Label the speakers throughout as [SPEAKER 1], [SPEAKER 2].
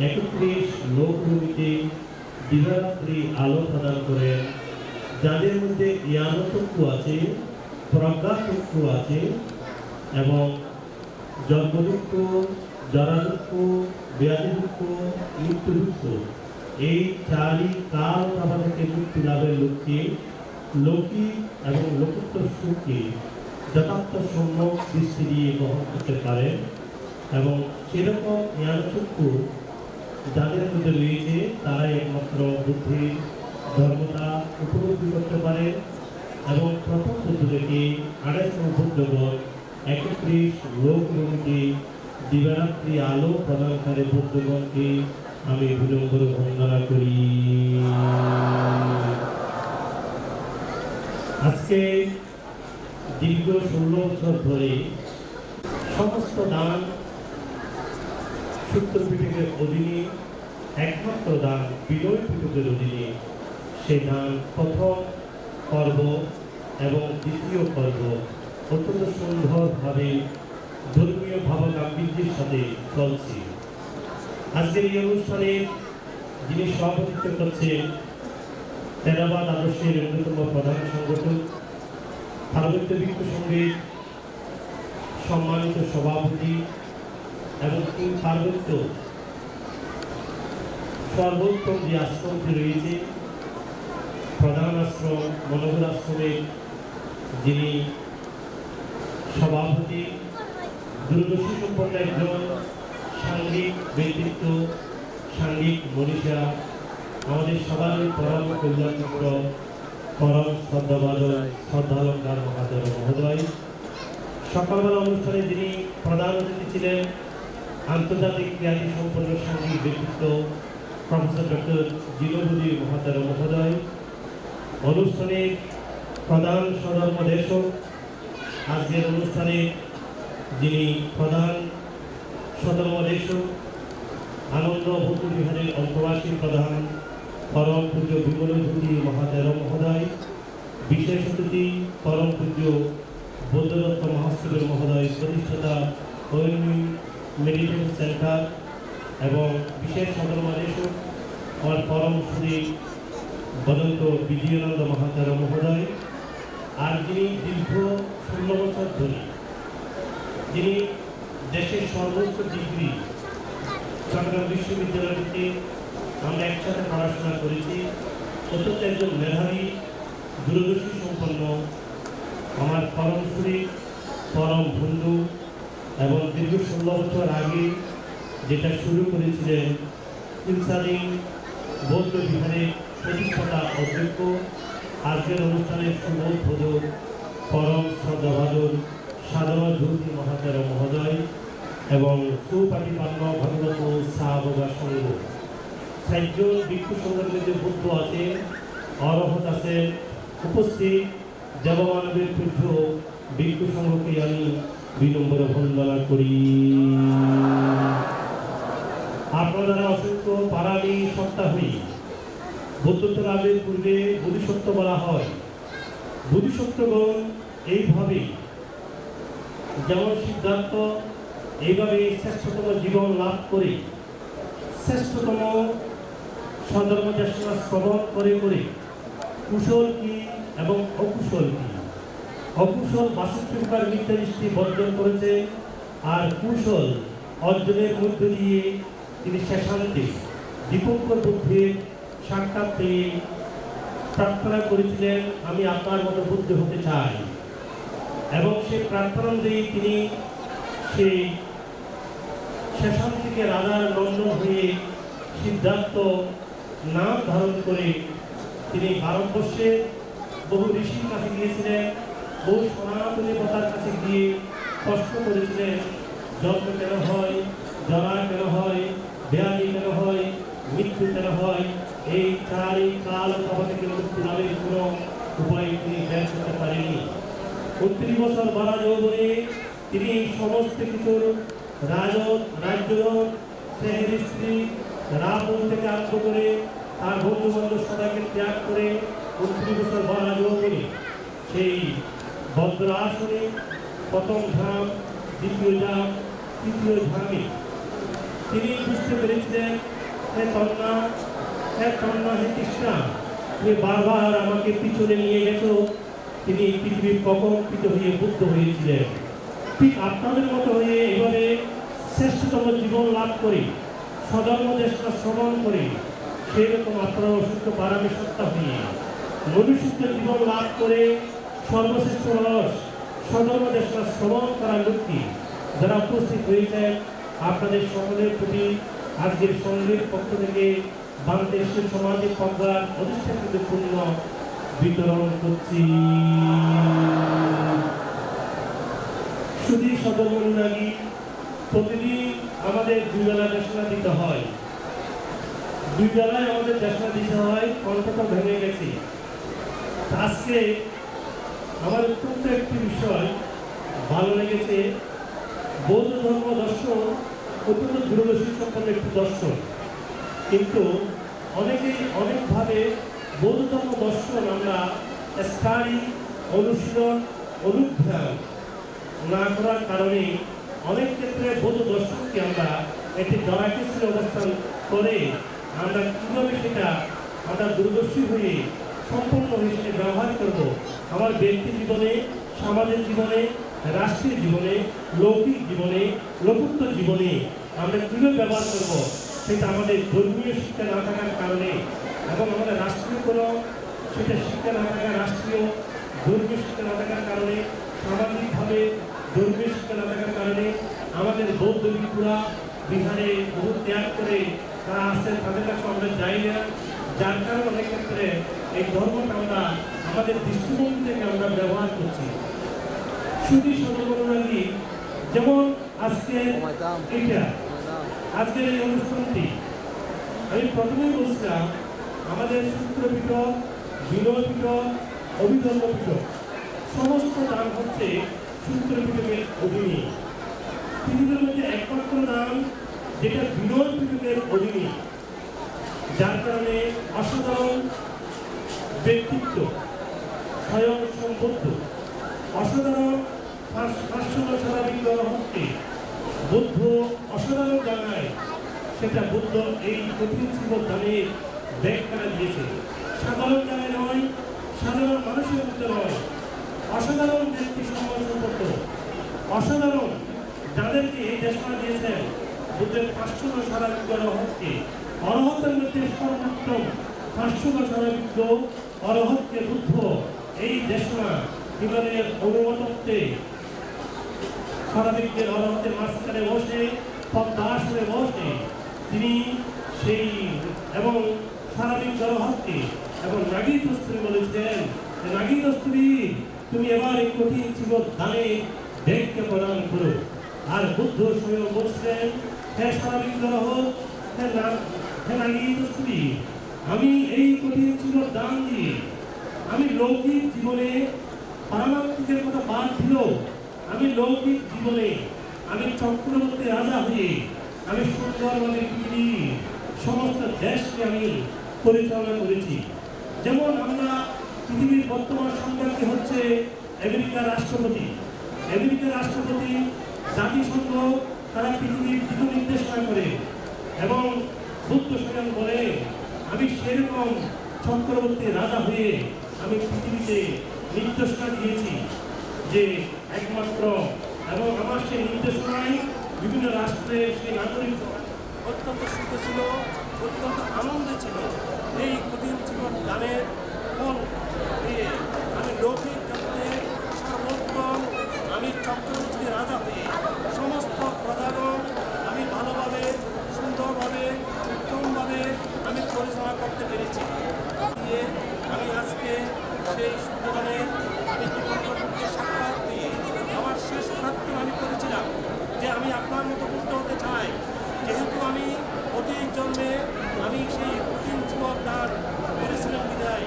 [SPEAKER 1] একত্রিশ লোকভূমিতে দিবারাত্রি আলো প্রদান করেন যাদের মধ্যে জ্ঞানচক্ষু আছে প্রজ্ঞাচক্ষু আছে এবং জন্মদুঃখ জরাদুঃখ ব্যাধি দুঃখ মৃত্যু দুঃখ এই চারি কাল তাবা থেকে মুক্তি লাভের লক্ষ্যে লৌকিক এবং লোকোত্তর সুখকে যথার্থ সম্যক দৃষ্টি দিয়ে গ্রহণ করতে পারেন এবং সেরকম জ্ঞানচক্ষু যাদের মধ্যে রয়েছে, তারাই একমাত্র বুদ্ধির ধর্মতা উপলব্ধি করতে পারে এবং প্রথম বুদ্ধ থেকে আড়াইশো বুদ্ধগণ একত্রিশ লোক রূপে দিবারাত্রি আলো প্রদানকারী বুদ্ধগণকে আমি বিলম্বর বন্দনা করি। আজকে দীর্ঘ ষোলো বছর ধরে সমস্ত দান সূত্র অধীনে একমাত্র দান বিনয় পিঠকের অধীনে সেই দান প্রথম পর্ব এবং দ্বিতীয় পর্ব অত্যন্ত সুন্দরভাবে ধর্মীয় ভাবগাম্ভীর্যের সাথে চলছে। আজকের এই অনুষ্ঠানে যিনি সভাপতিত্ব করছেন তেরাবাদ আদর্শের অন্যতম প্রধান সংগঠক পার্বত্য বিক্ষ সংগীত সম্মানিত সভাপতি এবং এই পার্বত্য সর্বোত্তম যে আশ্রমটি রয়েছে, প্রধান আশ্রম, মনোহর আশ্রমের যিনি সভাপতি, দূরদর্শী সম্পর্কে একজন সাংঘিক ব্যক্তিত্ব, সাংঘিক মনীষা, আমাদের সবার পরম কল্যাণমিত্র পরম শ্রদ্ধাবাদক শ্রদ্ধালঙ্কার মহাদেব মহোদয়। সকালবেলা অনুষ্ঠানে যিনি প্রধান অতিথি ছিলেন আন্তর্জাতিক খ্যাতি সম্পন্ন সাংঘিক ব্যক্তিত্ব প্রফেসর ডক্টর জিনবুদি মহাতার মহোদয় অনুষ্ঠানের প্রধান সদর্মদেশক আজকের অনুষ্ঠানে যিনি প্রধান সদর্মদেশক, আনন্দ বিহারের অন্তবাসী প্রধান পরম পূজ্য বিমলজ্যোতি মহাতের মহোদয়, বিশেষ অতিথি পরম পূজ্য বৌদ্ধদত্ত মহাস্তবের মহোদয়, প্রতিষ্ঠাতা মেডিটেশন সেন্টার এবং বিশেষ সদর্মদেশক আমার পরম শ্রী বদন্ত বিজয়ানন্দ মহাতার মহোদয় আর যিনি দীর্ঘ ষোলো বছর ধরে যিনি দেশের সর্বোচ্চ ডিগ্রি চট্টগ্রাম বিশ্ববিদ্যালয়টিতে আমরা একসাথে পড়াশোনা করেছি। অত্যন্ত একজন মেধাবী, দূরদর্শী, সম্পন্ন আমার পরম শ্রী, পরম বন্ধু এবং দীর্ঘ ষোলো বছর আগে যেটা শুরু করেছিলেন ইনসারিং বৌদ্ধ বিহারের প্রতিষ্ঠাতা অধ্যক্ষ, আজকের অনুষ্ঠানের সুবোধ পরম শ্রদ্ধাভাজন সাধারণ জ্যোতি মহাতের মহোদয় এবং সুপাটিপান্ন ভগবত সাহবা সংঘ চারজন ভিক্ষু সংঘের যে বুদ্ধ আছে, অরহত আছে, উপস্থিত দেবমানবের পূজ্য ভিক্ষু সংঘকে আমি বিলম্বর বন্দনা করি। আপনারা অসংখ্য সত্তা হই বৌদ্ধত্ব লাভের পূর্বে বোধিসত্ত্ব বলা হয়। বোধিসত্ত্বগণ এইভাবে যেমন সিদ্ধান্ত, এইভাবে শ্রেষ্ঠতম জীবন লাভ করে, শ্রেষ্ঠতম সধর্ম দেশনা শ্রবণ করে করে, কুশল কি এবং অকুশল কি? অকুশল বাসিকার মিথ্যা দৃষ্টি বর্জন করেছে আর কুশল অর্জনের মধ্য দিয়ে তিনি শেষান্তে দীপঙ্কর বুদ্ধির সাক্ষাৎ পেয়ে প্রার্থনা করেছিলেন, আমি আপনার মতো বুদ্ধ হতে চাই। এবং সেই প্রার্থনা অনুযায়ী তিনি সেই শেষান থেকে রাজার নন্দন হয়ে সিদ্ধার্থ নাম ধারণ করে তিনি ভারতবর্ষে বহু ঋষির কাছে গিয়েছিলেন। বহু সনাতনী মাতার কাছে গিয়ে প্রশ্ন করেছিলেন জন্ম কেন হয় জরা কেন হয় ব্যাধি কেন হয়, মৃত্যু কেন হয়, এই চারি কাল থেকে মুক্তি লাভের কোনো উপায় তিনি বের করতে পারেনি উনত্রিশ বছর বারা যৌবনে তিনি সমস্ত কিছুর রাজ রাজ্য স্ত্রী রাবণ থেকে আরম্ভ করে তার বন্ধু বান্ধব সবাইকে ত্যাগ করে উনত্রিশ বছর বারা যৌবনে সেই ভদ্র আসনে প্রথম ধাম, দ্বিতীয় ধাম, তৃতীয় ধামে। তিনি বুঝতে পেরেছিলেন, হে তন্না হে তন্না হে কৃষ্ণা, তুমি বারবার আমাকে পিছনে নিয়ে গেছো। তিনি পৃথিবীর প্রকম্পিত হয়ে বুদ্ধ হয়েছিলেন। ঠিক আপনাদের মতো হয়ে এভাবে শ্রেষ্ঠতম জীবন লাভ করে, সধর্ম দেশটা শ্রবণ করে সেই রকম আপনারা অসুস্থ পারামে সত্তা হয়ে, মনুষ্যত্ব জীবন লাভ করে সর্বশ্রেষ্ঠ রস সধর্ম দেশটা শ্রবণ করার লক্ষ্যে যারা উপস্থিত হয়েছেন, আপনাদের সকলের প্রতি আজকের সঙ্গের পক্ষ থেকে বাংলাদেশের সমাজের পর্দার প্রতিষ্ঠানকে পূর্ণ বিতরণ করছি। শুধু সদরমন্ডলী প্রতিদিন আমাদের দুই বেলা দেশনা দিতে হয়। দুই বেলায় আমাদের দেশনা দিতে হয়, কণ্ঠটা ভেঙে গেছে। আজকে আমার অত্যন্ত একটি বিষয়, ভালো লেগেছে। বৌদ্ধ ধর্ম দর্শন অত্যন্ত দূরদর্শী সম্পন্ন একটি দর্শন। কিন্তু অনেকেই অনেকভাবে বৌদ্ধ ধর্ম দর্শন আমরা স্থায়ী, অনুশীলন, অনুধ্যান না করার কারণে অনেক ক্ষেত্রে বৌদ্ধ দর্শনকে আমরা একটি জরাকিস্ত্রী অবস্থান করে আমরা কীভাবে সেটা আমরা দূরদর্শী হয়ে সম্পূর্ণ হিসেবে ব্যবহার করব আমার ব্যক্তি জীবনে সামাজিক জীবনে রাষ্ট্রীয় জীবনে, লৌকিক জীবনে লোকোত্তর জীবনে আমরা কীভাবে ব্যবহার করব সেটা আমাদের ধর্মীয় শিক্ষা না থাকার কারণে এবং আমাদের রাষ্ট্রীয় কোনো সেটা শিক্ষা না থাকা রাষ্ট্রীয় ধর্মীয় শিক্ষা না থাকার কারণে, সামাজিকভাবে ধর্মীয় শিক্ষা না থাকার কারণে আমাদের বৌদ্ধ ভিক্ষুরা বিহারে বহু ত্যাগ করে তারা আসছেন তাদের কাছে আমরা যাই না। যার কারণে অনেক ক্ষেত্রে এই ধর্মটা আমরা আমাদের দৃষ্টিভঙ্গি থেকে আমরা ব্যবহার করছি। শুধু সর্বগণনালী যেমন আজকে এটা, আজকের এই অনুষ্ঠানটি, আমি প্রথমেই বলছিলাম, আমাদের সূত্রপীঠ বিনয়পীঠ অভিধর্মপীঠ সমস্ত নাম হচ্ছে সূত্রপীঠকের অধীনে। পৃথিবীর মধ্যে একমাত্র নাম যেটা বিনয় পীঠকের অধীনে, যার কারণে অসাধারণ ব্যক্তিত্ব স্বয়ং সম্পত্ত অসাধারণ হাস্যময় সারা বিগ্রহ হচ্ছে বুদ্ধ অসাধারণ জায়গায় সেটা বুদ্ধ এই কঠিন জীবন দানে ব্যাখ্যা দিয়েছে। সাধারণ জায়গায় নয়, সাধারণ মানুষের মধ্যে নয়। অসাধারণ ব্যক্তি সম্মান সম্পর্ক। অসাধারণ যাদেরকে এই দেশনা দিয়েছেন, বুদ্ধের পাঁচশো সারা বিগ্রহ হচ্ছে অরহতের মধ্যে সর্বোত্তম পাঁচশো সারা বিগ্রহ অরহতকে বুদ্ধ এই দেশনা জীবনের অনুমতত্বে সারাদিকের অরহতের মাঝখানে বসে পদ্মাসনে বসে তিনি সেই এবং সারাদিক জনহত্যে এবং নাগী দস্তুরি বলেছিলেন যে নাগী দস্তুরি তুমি এবার এই কঠিন জীবন দানে দেখকে প্রদান করো। আর বুদ্ধ স্বয়ং বলছিলেন হে সারাদিক জনহত হে না- হে নাগী দস্তুরি আমি এই কঠিন জীবন দান দিয়ে আমি লৌকিক জীবনে পারমাত্মিকের কথা বাদ দিল আমি লৌকিক জীবনে, আমি চক্রবর্তী রাজা হয়ে, আমি সুন্দরভাবে পৃথিবী, সমস্ত দেশকে আমি পরিচালনা করেছি। যেমন আমরা পৃথিবীর বর্তমান সংগ্রামটি হচ্ছে আমেরিকার রাষ্ট্রপতি। আমেরিকার রাষ্ট্রপতি, জাতিসংঘ, তারা পৃথিবীর দিক নির্দেশনা করে এবং বুদ্ধ স্বয়ং বলে, আমি সেরকম চক্রবর্তী রাজা হয়ে আমি পৃথিবীতে নির্দেশনা দিয়েছি যে একমাত্র এবং আমার সেই নির্দেশনায় বিভিন্ন রাষ্ট্রের সেই নাগরিক অত্যন্ত সুখ ছিল,
[SPEAKER 2] অত্যন্ত আনন্দে ছিল। এই কঠিন জীবন গানের ফল পেয়ে আমি লৌকিক জগতে সর্বোত্তম আমি চক্রবর্তী রাজা হয়ে সমস্ত প্রজাগণ আমি ভালোভাবে, সুন্দরভাবে, উত্তমভাবে আমি পরিচালনা করতে পেরেছি। দিয়ে আমি আজকে সেই জীবনকে সাক্ষাৎ দিয়ে আমার শেষ প্রার্থনা আমি করেছিলাম যে আমি আপনার মতো হতে চাই যেহেতু আমি অতীত জন্মে আমি সেই কঠিন জীবন দান করেছিলাম বিদায়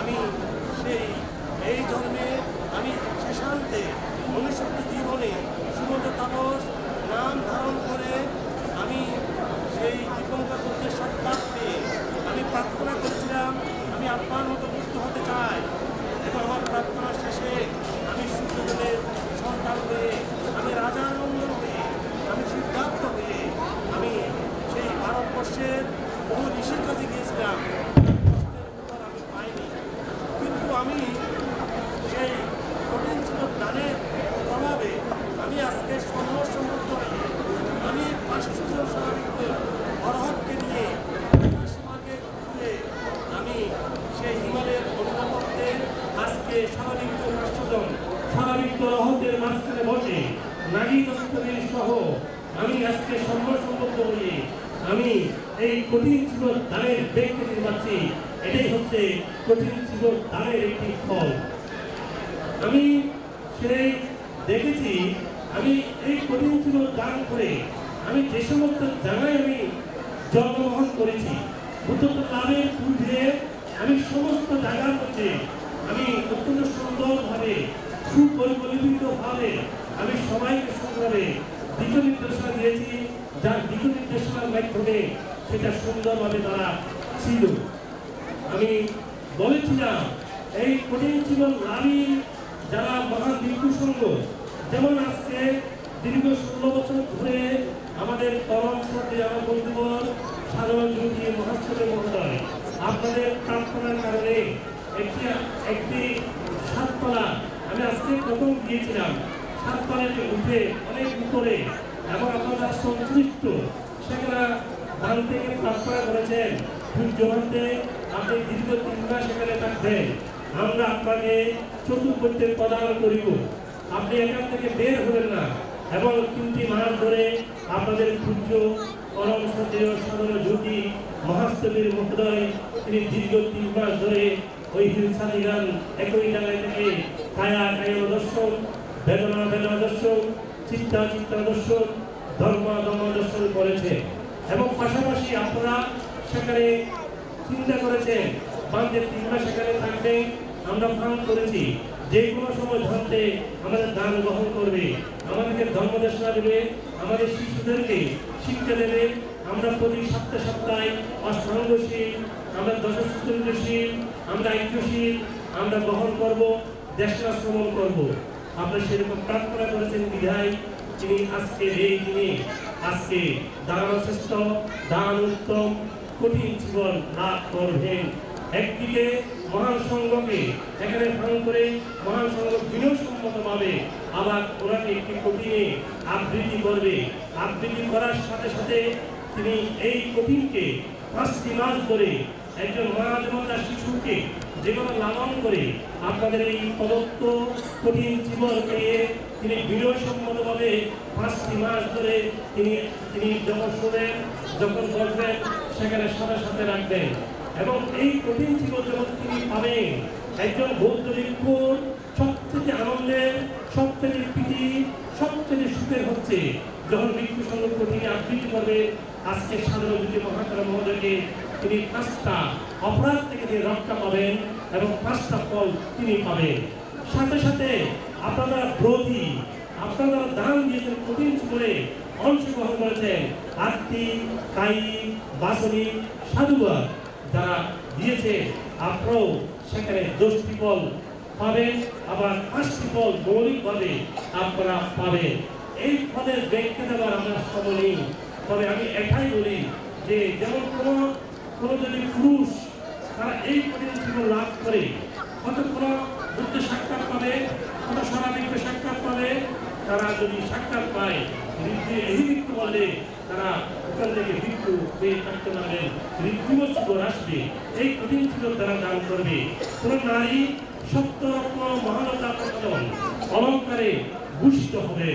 [SPEAKER 2] আমি সেই এই জন্মে আমি শেষান্তে মনুষ্যত্ব জীবনে সমুদ্র তাপস নাম ধারণ করে আমি সেই দীপঙ্কর বুদ্ধের সাক্ষাৎ পেয়ে আমি প্রার্থনা করেছিলাম আমি আপনার মতো বুদ্ধ হতে চাই এবং আমার প্রার্থনা শেষে আমি সূর্যদেবের সন্তান হয়ে আমি রাজার নন্দন হয়ে আমি সিদ্ধার্থ হয়ে আমি সেই ভারতবর্ষের বহু ঋষির কাছে গিয়েছিলাম কষ্টের উত্তর আমি পাইনি কিন্তু আমি সেই কঠিন ছিল দানের প্রভাবে আমি আজকে স্বর্ণ সমৃদ্ধ হয়ে আমি পাঁচশো জন স্বাভাবিক অরহতকে নিয়ে আকাশ মার্গে ঘুরে আমি সেই হিমালয়ের অনুভবতে
[SPEAKER 1] আজকে স্বাভাবিক রাষ্ট্রজন স্বাভাবিক রহতের মাঝখানে বসে, নারী দস্তরের সহ। আমি আজকে সর্বসম্মত হয়ে আমি এই কঠিন জীবন দানের বেগ পেতে পারছি। এটাই হচ্ছে কঠিন জীবন দানের একটি ফল। আমি সেই দেখেছি। আমি এই কঠিন জীবন দান করে আমি যে সমস্ত জায়গায় আমি জন্মগ্রহণ করেছি বুদ্ধত্ব লাভের আমি সমস্ত জায়গার মধ্যে আমি অত্যন্ত সুন্দরভাবে সুপরিকল্পিতভাবে আমি সবাইকে সুন্দরভাবে দিক নির্দেশনা দিয়েছি, যার দিক নির্দেশনার মাধ্যমে সেটা সুন্দরভাবে তারা ছিল। আমি বলেছিলাম এই কঠিন জীবন লাভী যারা মহান সংঘ যেমন আজকে দীর্ঘ ষোলো বছর ধরে আমাদের পরম শ্রদ্ধে আমার বন্ধুবর সাধারণ যোগী মহাস্তরে মহোদয়, আপনাদের প্রার্থনার কারণে একটি একটি সাততলা আমি আজকে প্রথম গিয়েছিলাম। সাততলাতে উঠে অনেক উপরে, এবং আপনারা সন্তুষ্ট সেখানে দান থেকে প্রার্থনা করেছেন সূর্যমন্তে আপনি দীর্ঘ তিন মাস সেখানে থাকবেন। আমরা আপনাকে চতুর্থে প্রদান করিব। আপনি এখান থেকে বের হবেন না। এবং তিনটি মাস ধরে আপনাদের সূর্য পরম সন্দেহ সাধারণ জ্যোতি মহাস্তবীর মহোদয়, তিনি দীর্ঘ তিন মাস ধরে ওই হিংসাদি গান একই জায়গায় থেকে কায়া কায় দর্শন বেদনা বেদনা দর্শন চিন্তা চিন্তা দর্শন ধর্ম ধর্ম দর্শন করেছে। এবং পাশাপাশি আপনারা সেখানে চিন্তা করেছেন বান্ধের তিন সেখানে থাকবে আমরা প্রাণ করেছি। যে কোনো সময় ধরতে আমাদের দান গ্রহণ করবে, আমাদেরকে ধর্ম দেশনা দেবে, আমাদের শিশুদেরকে শিক্ষা দেবে। আমরা প্রতি সপ্তাহে সপ্তাহে অষ্টাঙ্গশীল আমরা দশশীল আমরা ঐক্যশীল আমরা গ্রহণ করব দেশনা শ্রমণ করব। আমরা সেরকম প্রার্থনা করেছেন বিধায় তিনি আজকে এই দিনে, আজকে দান শ্রেষ্ঠ দান উত্তম কঠিন জীবন লাভ করবেন। একদিকে মহান সংঘকে এখানে ভাঙ করে মহান সংঘ বিনয়সম্মতভাবে আবার ওনাকে একটি কঠিনে আবৃত্তি করবে। আবৃত্তি করার সাথে সাথে তিনি এই কঠিনকে পাঁচটি মাস ধরে একজন মহাজনতা শিশুকে যেভাবে লালন করে আপনাদের এই প্রদত্ত কঠিন জীবন পেয়ে তিনি বিনয়সম্মতভাবে পাঁচটি মাস ধরে তিনি তিনি যখন শোনেন যখন বলবেন সেখানে সাথে সাথে রাখবেন। এবং এই কঠিন জীবন যখন তিনি পাবেন, একজন বৌদ্ধ ভিক্ষুর সবথেকে আনন্দের সবথেকে প্রীতি সবথেকে সুখের হচ্ছে যখন সংঘ কঠিন আবৃত্তি করবে, আজকে সাধারণ যদি মহাকার মহোদয়কে তিনি পাঁচটা অপরাধ থেকে তিনি রক্ষা পাবেন এবং পাঁচটা ফল তিনি পাবেন। সাথে সাথে আপনারা ব্রোধী আপনারা দান দিয়েছেন কঠিন করে অংশগ্রহণ করেছেন আত্মিক কায়িক বাসনিক সাধুবাদ যারা দিয়েছে, আপনারাও সেখানে দশটি ফল পাবেন, আবার পাঁচটি ফল মৌলিকভাবে আপনারা পাবেন। এই ফলের ব্যাখ্যা দেওয়ার আমরা সময় তবে আমি এটাই বলি যে যেমন কোনো কোনো যদি পুরুষ তারা এই জীবন লাভ করে কত কোনো বুদ্ধ সাক্ষাৎ পাবে কত সারাদিকে সাক্ষাৎ পাবে, তারা যদি সাক্ষাৎ পায় এই মৃত্যু বললে তারা সেখান থেকে মৃত্যু পেয়ে থাকতে পারবেন ঋদ্ধিম শিকড় আসবে, এই কঠিন শিকড় তারা দান করবে। কোন নারী সত্য রত্ন মহানতা প্রচলন অলঙ্কারে ভূষিত হবে।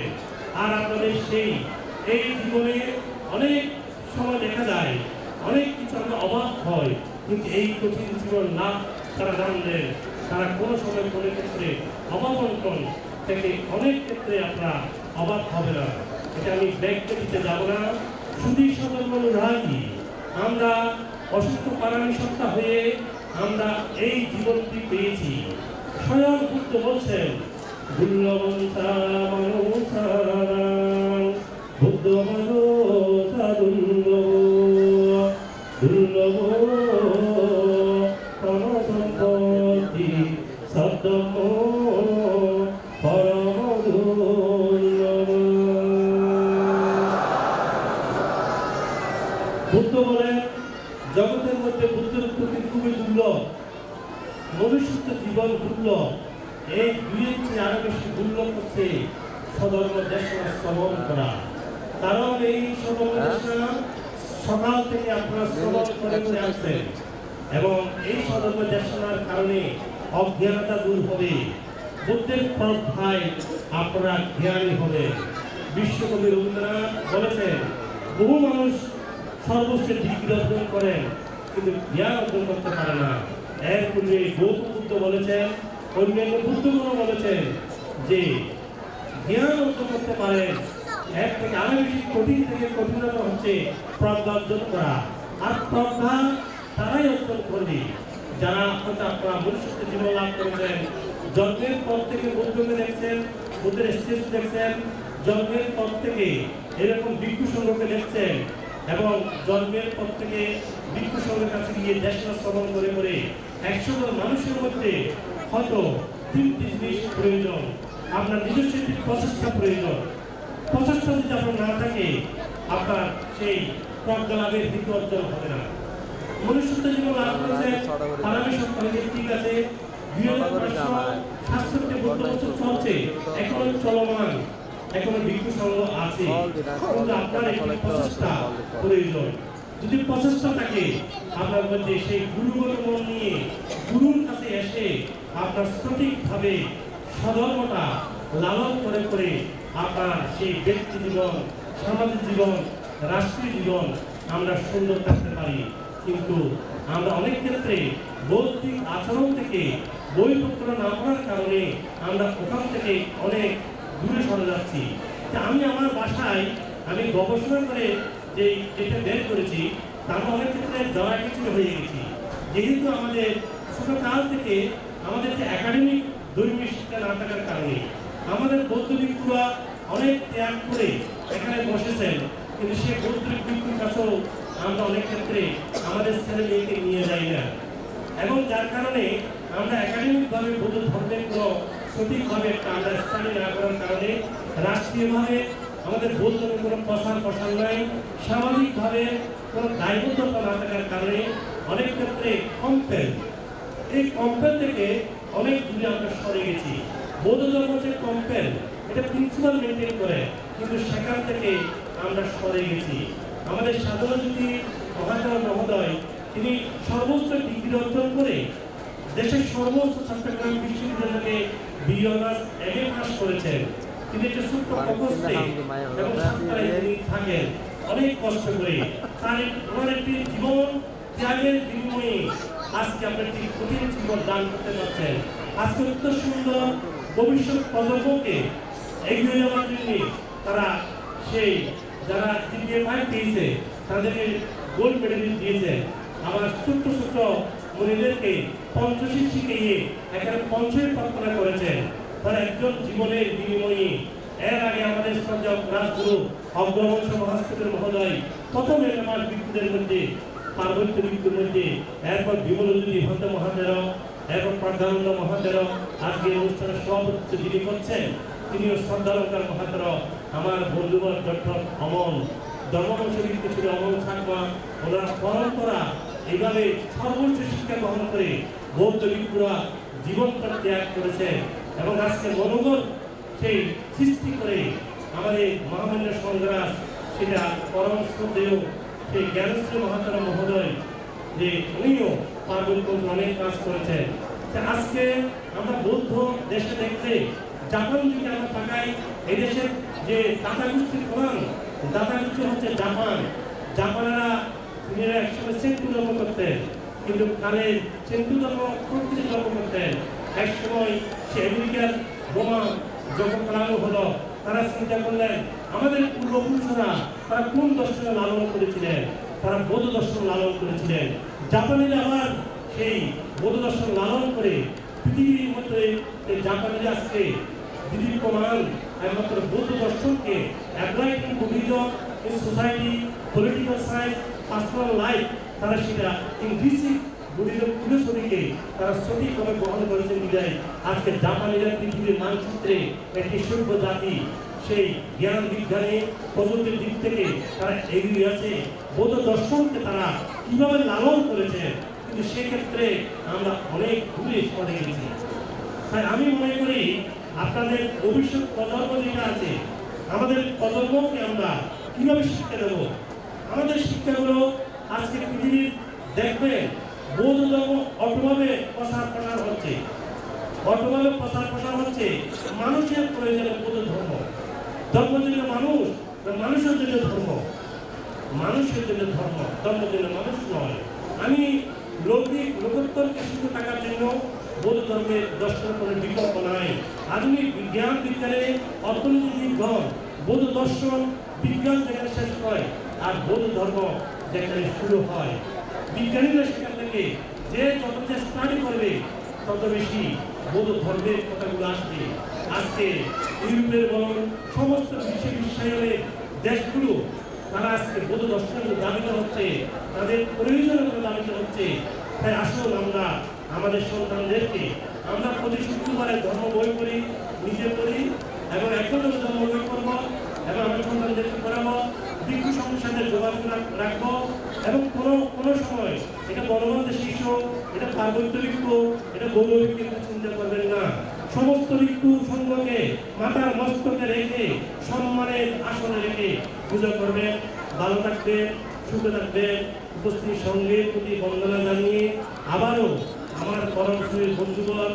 [SPEAKER 1] আর আপনাদের সেই, এই জীবনে অনেক সময় দেখা যায় অনেক কিছু আমরা অবাক হয়। কিন্তু এই কঠিন জীবন না তারা জানলেন তারা কোনো সময় কোনো ক্ষেত্রে অবাবন্টন থেকে অনেক ক্ষেত্রে আপনারা অবাক হবে না। এটা আমি ব্যক্ত দিতে যাব না। শুধু সদর্ম রাজি। আমরা অসুস্থ পারানি সত্তা হয়ে আমরা এই জীবনটি পেয়েছি। স্বয়ং বুদ্ধ বলছেন বুদ্ধ সদ্যম পরম বুদ্ধ বলেন জগতের মধ্যে বুদ্ধের উৎপত্তি খুবই দুর্লভ। ভবিষ্যৎ জীবন দুর্লভ। এই দুইয়ের চেয়ে আরও বেশি দুর্লভ হচ্ছে সধর্ম দেশনা শ্রবণ করা কারণ এই সধর্ম দেশনা থেকে আপনারা করে করে আসছেন। এবং এই সধর্ম দেশনার কারণে অজ্ঞানতা দূর হবে। বুদ্ধের পন্থায় আপনারা জ্ঞানী হবে। বিশ্বকবি রবীন্দ্রনাথ বলেছেন, বহু মানুষ সর্বোচ্চ ডিগ্রি অর্জন করেন, কিন্তু জ্ঞান অর্জন করতে পারে না। এর পূর্বে গৌতম বুদ্ধ বলেছেন, অন্যান্য বুদ্ধগুলো বলেছেন যে, জ্ঞান অর্জন করতে পারেন এর থেকে আরও বেশি কঠিন থেকে কঠিনতম হচ্ছে প্রজ্ঞা অর্জন করা। আর প্রজ্ঞা তারাই অর্জন করবে। যারা আপনারা মনুষ্যত্ব জীবন লাভ করেছেন, জন্মের পর থেকে বুদ্ধকে দেখছেন বুদ্ধের স্টেজ দেখছেন, জন্মের পর থেকে এরকম ভিক্ষু সংঘকে দেখছেন এবং জন্মের পর থেকে ভিক্ষু সংঘের কাছে গিয়ে দেশনা শ্রবণ করে করে একশো জন মানুষের মধ্যে হয়তো তিনটি জিনিস প্রয়োজন। আপনার নিজস্ব একটি প্রচেষ্টা প্রয়োজন। প্রচেষ্টা যদি আপনার না থাকে, আপনার সেই প্রজ্ঞা লাভের দিক অর্জন হবে না। মনুষ্যত্ব জীবন লাভ করেছে আগামী সপ্তাহে ঠিক আছে এখনও চলমান, এখনও ভিক্ষু আছে। আপনার একটি যদি প্রচেষ্টা থাকে, আপনার মধ্যে সেই গুরুগত মন নিয়ে গুরুর কাছে এসে আপনার সঠিকভাবে সধর্মতা লালন করে করে আপনার সেই ব্যক্তি জীবন, সামাজিক জীবন, রাষ্ট্রীয় জীবন আমরা সুন্দর থাকতে পারি। কিন্তু আমরা অনেক ক্ষেত্রে বৌদ্ধিক আচরণ থেকে বইপত্র না পড়ার কারণে আমরা ওখান থেকে অনেক দূরে সরে যাচ্ছি। আমি আমার বাসায় আমি গবেষণা করে যে যেটা বের করেছি, তার অনেক ক্ষেত্রে জড়া কিছু হয়ে গেছি। যেহেতু আমাদের ছোটকাল থেকে আমাদের যে একাডেমিক ধর্মীয় শিক্ষা না থাকার কারণে আমাদের বৌদ্ধ ভিক্ষুরা অনেক ত্যাগ করে এখানে বসেছেন, কিন্তু সে বৌদ্ধ ভিক্ষুর কাছেও আমরা অনেক ক্ষেত্রে আমাদের ছেলে মেয়েকে নিয়ে যাই না। এবং যার কারণে আমরা একাডেমিকভাবে বৌদ্ধ ধর্মের কোনো সঠিকভাবে একটা আন্ডারস্ট্যান্ডিং না করার কারণে রাষ্ট্রীয়ভাবে আমাদের বৌদ্ধ কোনো প্রসার প্রসার নাই। সামাজিকভাবে কোনো দায়বদ্ধতা না থাকার কারণে অনেক ক্ষেত্রে কম্পেল এই কম্পেল থেকে অনেক দূরে আমরা সরে গেছি। বৌদ্ধ ধর্ম হচ্ছে কম্পেল এটা প্রিন্সিপাল মেনটেন করে, কিন্তু সেখান থেকে আমরা সরে গেছি। আমাদের সাধারণ যদি মহাত্মা মহোদয় তিনি সর্বোচ্চ ডিগ্রি অর্জন করে দেশের সর্বোচ্চ চট্টগ্রাম বিশ্ববিদ্যালয়ে B honours M A pass করেছেন তিনি একটা ছোট্ট প্রকোষ্ঠে এবং সরকারে তিনি থাকেন। অনেক কষ্ট করে তার ওনার একটি জীবন ত্যাগের বিনিময়ে আজকে আমরা একটি কঠিন জীবন দান করতে পারছেন। আজকে অত্যন্ত সুন্দর ভবিষ্যৎ প্রজন্মকে এগিয়ে যাওয়ার জন্য তারা সেই যারা ফাইভ পেয়েছে, তাদেরকে গোল্ড মেডেল দিয়েছে। আমার ছোট্ট ছোট্ট মনিদেরকে পঞ্চশী শিখিয়ে এখানে পঞ্চের প্রার্থনা করেছেন তারা একজন জীবনের বিনিময়ে। এর আগে আমাদের সঞ্জক রাজগুরু অগ্রবংশ মহাস্পতির মহোদয় প্রথম আমার বিদ্যুতের মধ্যে, পার্বত্য বিদ্যুতের মধ্যে, এরপর বিমলজ্যোতি ভন্ত মহাদের এরপর প্রধানন্দ মহাদের আজকে অনুষ্ঠানের সভাপতিত্ব যিনি করছেন, তিনিও শ্রদ্ধালঙ্কার মহাদের আমার বন্ধুবর ডক্টর অমল ধর্মবংশ বিদ্যুৎ ছিল অমল থাকবা ওনার পরম্পরা এইভাবে সর্বোচ্চ শিক্ষা গ্রহণ করে বৌদ্ধ ভিক্ষুরা জীবন ত্যাগ করেছে এবং আজকে মনোবল সেই সৃষ্টি করে আমাদের মহামান্য সংগ্রাস সেটা পরামর্শ দেও সেই জ্ঞানশ্রী মহাতারা মহোদয়, যে উনিও পার্বত্য অনেক কাজ করেছেন আজকে আমরা বৌদ্ধ দেশে দেখতে জাপান যদি আমরা তাকাই এই দেশের যে দাতা গোষ্ঠীর প্রধান দাতা গোষ্ঠী হচ্ছে জাপান। জাপানেরা তিনিরা একসময় সেন্টু ধর্ম করতেন, কিন্তু কালে সেন্টু ধর্ম প্রকৃতি ধর্ম করতেন। একসময় সে আমেরিকার বোমা যখন চালানো হলো, তারা চিন্তা করলেন, আমাদের পূর্বপুরুষরা তারা কোন দর্শনে লালন করেছিলেন? তারা বৌদ্ধ দর্শন লালন করেছিলেন। জাপানিরা আবার সেই বৌদ্ধ দর্শন লালন করে পৃথিবীর মধ্যে জাপানিরা আজকে দিদির প্রমাণ একমাত্র বৌদ্ধ দর্শনকে society political science personal life তারা সেটা ইংলিশি তারা সঠিকভাবে গ্রহণ বিদায়। আজকে জাপানিরা পৃথিবীর মানচিত্রে একটি সভ্য জাতি, সেই জ্ঞান বিজ্ঞানে প্রযুক্তির দিক থেকে তারা এগিয়ে আছে। বৌদ্ধ দর্শনকে তারা কীভাবে লালন করেছে, কিন্তু সেক্ষেত্রে আমরা অনেক দূরে সরে গেছি। তাই আমি মনে করি আপনাদের ভবিষ্যৎ প্রজন্ম যেটা আছে, আমাদের প্রজন্মকে আমরা কীভাবে শিক্ষা দেব? আমাদের শিক্ষাগুলো আজকে পৃথিবীর দেখবেন বৌদ্ধ ধর্ম অটোভাবে প্রসার প্রসার হচ্ছে। অটোভাবে প্রসার প্রসার হচ্ছে মানুষের প্রয়োজনে বৌদ্ধ ধর্ম। ধর্ম জন্য মানুষ মানুষের জন্য ধর্ম? মানুষের জন্য ধর্ম ধর্ম জন্য মানুষ নয়। আমি লৌকিক লোকোত্তরকে শুধু টাকার জন্য বৌদ্ধ ধর্মের দর্শন করে বিকল্প নাই। আধুনিক বিজ্ঞান বিজ্ঞানে অর্থনীতিবিদগণ বৌদ্ধ দর্শন, বিজ্ঞান যেখানে শেষ হয় আর বৌদ্ধ ধর্ম যেখানে শুরু হয়। বিজ্ঞানীরা সেখান থেকে যে যত যে স্টাডি করবে, তত বেশি বৌদ্ধ ধর্মের কথাগুলো আসবে। আজকে ইউরোপের বলুন সমস্ত বিশ্ব বিশ্বায়নের দেশগুলো, তারা আজকে বৌদ্ধ দর্শনের দাবিত হচ্ছে, তাদের প্রয়োজনীয়তা দাবিত হচ্ছে। তাই আসুন আমরা আমাদের সন্তানদেরকে আমরা প্রতি শুক্রবারে ধর্ম বই করি নিজে করি এবং এখন ধর্ম বই করব এবং আমাদের সন্তানদেরকে পড়াবো ভিক্ষু সংসারের যোগাযোগ রাখব, এবং কোনো কোনো সময় এটা গণবন্ধের শিশু, এটা পার্বত্য ভিক্ষু এটা গৌর ভিক্ষুর কথা চিন্তা করবেন না। সমস্ত ভিক্ষু সঙ্গকে মাথার মস্তকে রেখে, সম্মানের আসনে রেখে পূজা করবেন, ভালো থাকবেন, সুখে থাকবেন উপস্থিত সঙ্গের প্রতি বন্দনা জানিয়ে সুরের বন্ধুগণ,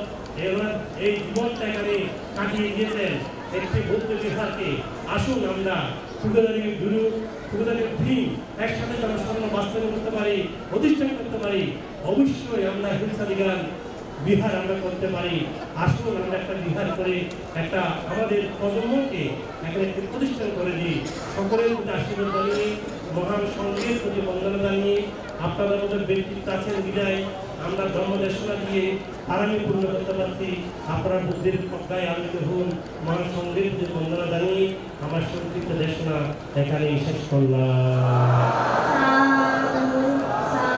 [SPEAKER 1] এবার এই জীবনটা এখানে কাটিয়ে দিয়েছেন একটি বৌদ্ধ বিহারকে আসুন আমরা সুখদারির গুরু সুখদারির ভীম একসাথে যেন স্বর্ণ বাস্তবায়ন করতে পারি প্রতিষ্ঠান করতে পারি। অবশ্যই আমরা হিংসা বিজ্ঞান বিহার আমরা করতে পারি। আসুন আমরা একটা বিহার করে একটা আমাদের প্রজন্মকে এখানে একটি প্রতিষ্ঠান করে দিই। সকলের প্রতি আশীর্বাদ জানিয়ে, মহান সঙ্গের প্রতি বন্দনা জানিয়ে আপনাদের মধ্যে ব্যক্তিত্ব আছেন বিদায়। আমরা ধর্মদেশনা দিয়ে আরামে পূর্ণ করতে পারছি। আপনারা বুদ্ধির প্রজ্ঞায় আলোকিত হন। মহান সঙ্গীর যে বন্দনা জানিয়ে আমার সংক্ষিপ্ত দেশনা এখানেই শেষ করলাম।